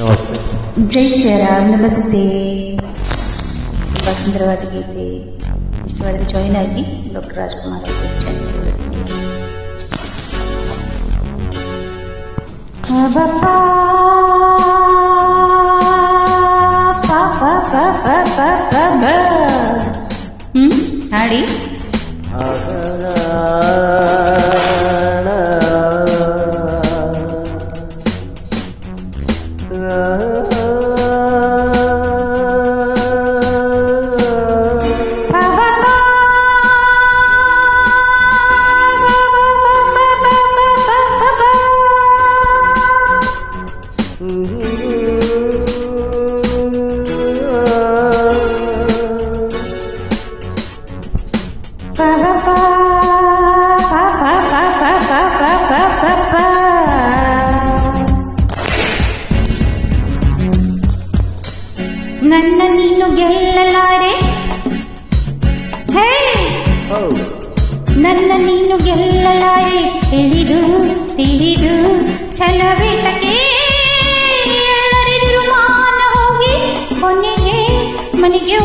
జై శ్రీరామ్ నమస్తే. వసుంధరవాద గీతే ఇష్టవాదికి జాయిన్ ಆಗಿ ಡಾಕ್ಟರ್ ರಾಜ್ಕುಮಾರ್ ಕ್ರಿಶ್ಚಿಯನ್ ಹಾಡಿ ನನ್ನ ನೀನು ಗೆಲ್ಲಲಾರೆ. ಹೇ! ನನ್ನ ನೀನು ಗೆಲ್ಲಲಾರೆ. ತಿಳಿದು ತಿಳಿದು ಛಲವೇತಕ್ಕೆ ಎಲ್ಲರೆದುರು ಮಾನ ಹೋಗಿ ಕೊನೆಗೆ ಮನೆಗೆ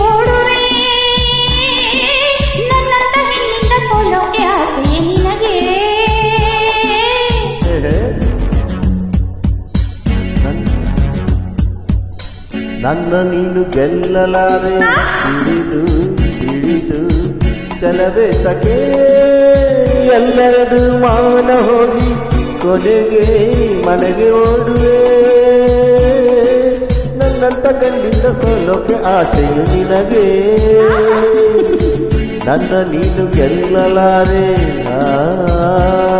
ನನ್ನ ನೀನು ಗೆಲ್ಲಲಾರೆ. ತಿಳಿದು ತಿಳಿದು ಚಲವೇ ಸಖೇ ಎಲ್ಲರದು ಮಾನ ಹೋಗಿ ಕೊನೆಗೆ ಮನೆಗೆ ಓಡುವೆ. ನನ್ನಂತ ಗಂಡಿಂದ ಸೋಲೋಕೆ ಆಸೆಯು ನಿನಗೆ. ನನ್ನ ನೀನು ಗೆಲ್ಲಲಾರೆ. ಆ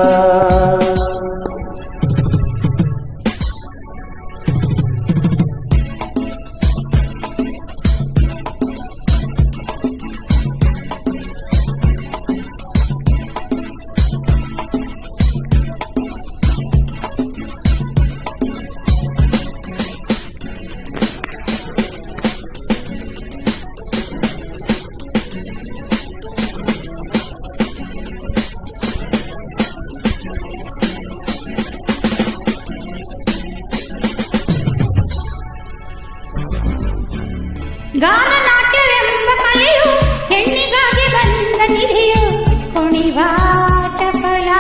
ಗಾನನಾಟ್ಯವೆಂಬ ಕಲೆಯು ಹೆಣ್ಣಿಗಾಗಿ ಬಂದ ನಿಧಿಯು ಕುಣಿವಾ ಪ್ರಳಯ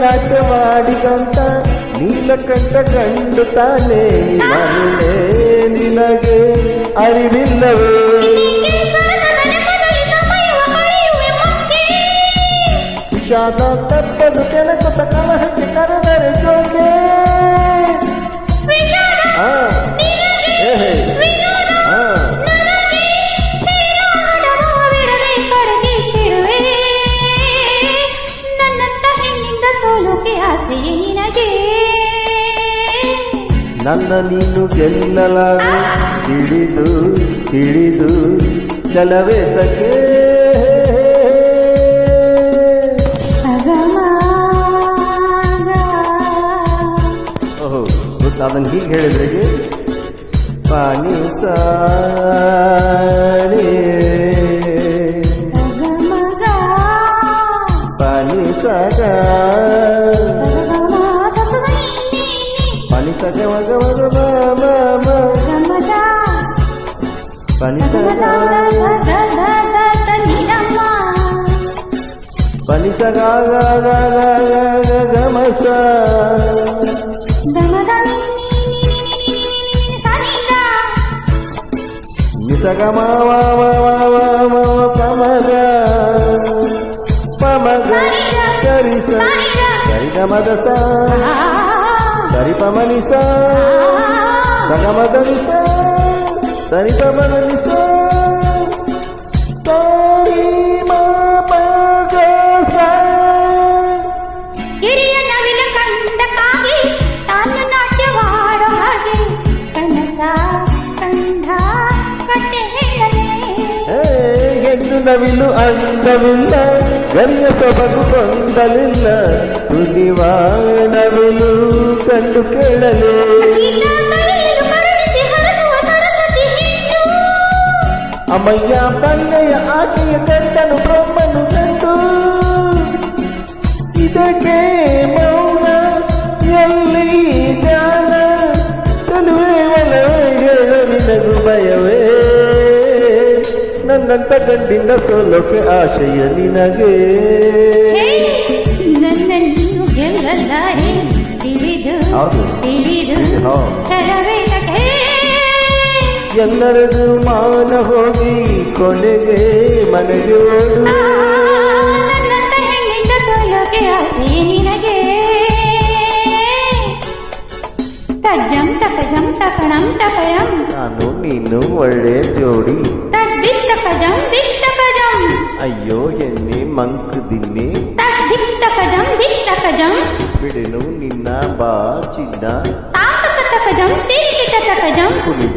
ನಾಟ್ಯ ಮಾಡಿದಂತ ನೀಲಕಂಠ ಕಂಡು ತಾನೆ ಮನೆ ನಿನಗೆ ಅರಿವಿಲ್ಲವೇ? ವಿಷಾದ ತಪ್ಪದು ಕೆಲಸ ಕಲಹ ಸೋಲುಕೆ ಆಸೆಯೇ ನಿನಗೆ ನನ್ನ ನೀನು ಗೆಲ್ಲಲ ಹಿಡಿದು ಹಿಡಿದು ಕೆಲವೇ ಸಖೇ ಅದನ್ನು ಹೀಗೆ ಹೇಳಿದ್ರೆ పనిసగా పనిసగా గమస నిసగమా పమగ పమగ కరిస సరిగమదస సరిపమనిస సగమదనిసా సరిత మనని ನವಿಲು ಅಂದವಿಲ್ಲ ಗರಿಯ ಸೊಬಗು ಕೊಂದಲಿಲ್ಲ ತುದಿವಾ ನವಿಲು ಕಂಡು ಕೇಳಲೇ ರಾಮಯ್ಯ ಬಲ್ಲಯ್ಯ ಆಕೆಯ ಗಂಡನು ಬ್ರಹ್ಮನು ಕಂಡು ಇದಕ್ಕೆ ಮೌನ ಎಲ್ಲಿ ಜ್ಞಾನ ತನುವೆ ಹೇಳಲು ಭಯವೇ. ನನ್ನಂತ ಗಂಡಿನ ಸೋಲೋಕೆ ಆಶಯ ನಿನಗೆ. ನನ್ನನ್ನು ಗೆಲ್ಲಲಾರೆ ತಿಳಿದು ತಿಳಿದು ಎಲ್ಲರದು ಮಾನ ಹೋಗಿ ಕೊನೆಗೆ ಮನೆಗೆ ಓಡು ಆ, ನನ್ನಂತ ಹೆಣ್ಣಿಂದ ಸೋಲೋಕೆ ಆಸೆ ನಿನಗೆ ತಜ್ಜಂ ತಕಜಂ ತಕಣಂ ತಕಯಂ ನಾನು ನೀನು ಒಳ್ಳೆ ಜೋಡಿ ತದ್ದಿತ್ತಕಜಂ ದಿತ್ತಕಜಂ ಅಯ್ಯೋ ಎನ್ನಿ ಮಂಕ್ ದಿನ್ನಿ ತದ್ದಿತ್ತಕಜಂ ದಿತ್ತಕಜಂ ಬಿಡೆನು ನಿನ್ನ ಬಾ ಚಿನ್ನ ತಾತಕತಕಜಂ ತಿಕ್ಕಿಟತಕಜಂ ಕುಣಿದು ಕುಣಿದು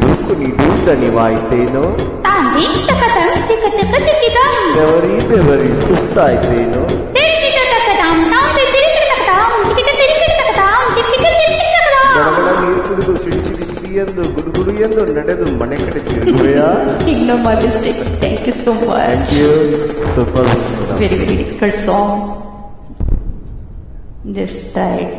ದಣಿವಾಯ್ತೇನೋ ತಾಂದಿತ್ತಕತಂ ತಿಕತಕ ತಿಕ್ಕಿದಂ ಬೆವರಿ ಬೆವರಿ ಸುಸ್ತಾಯ್ತೇನೋ ತಿಕ್ಕಿಟತಕತಾಂ ತಾಂ ತಿಕ್ಕಿಟತಕತಾಂ ತಿಕ್ಕಿಟ ತಿಕ್ಕಿಟತಕತಾಂ ತಿಕ್ಕಿಟ ತಿಕ್ಕಿಟತಕತಾಂ ಗಡಗಡ ನೀರು ಕುಡಿದು ಸಿಡಿ ಸಿಡಿ ಸಿಡಿ ಎಂದು ಗುಡುಗುಡು ಎಂದು ನಡೆದು ಮನೆ ಕಡೆ ತಿರುಗುವೆಯಾ Ignore my mistake. Thank you so much. Thank you super Very, very difficult song. Just try it.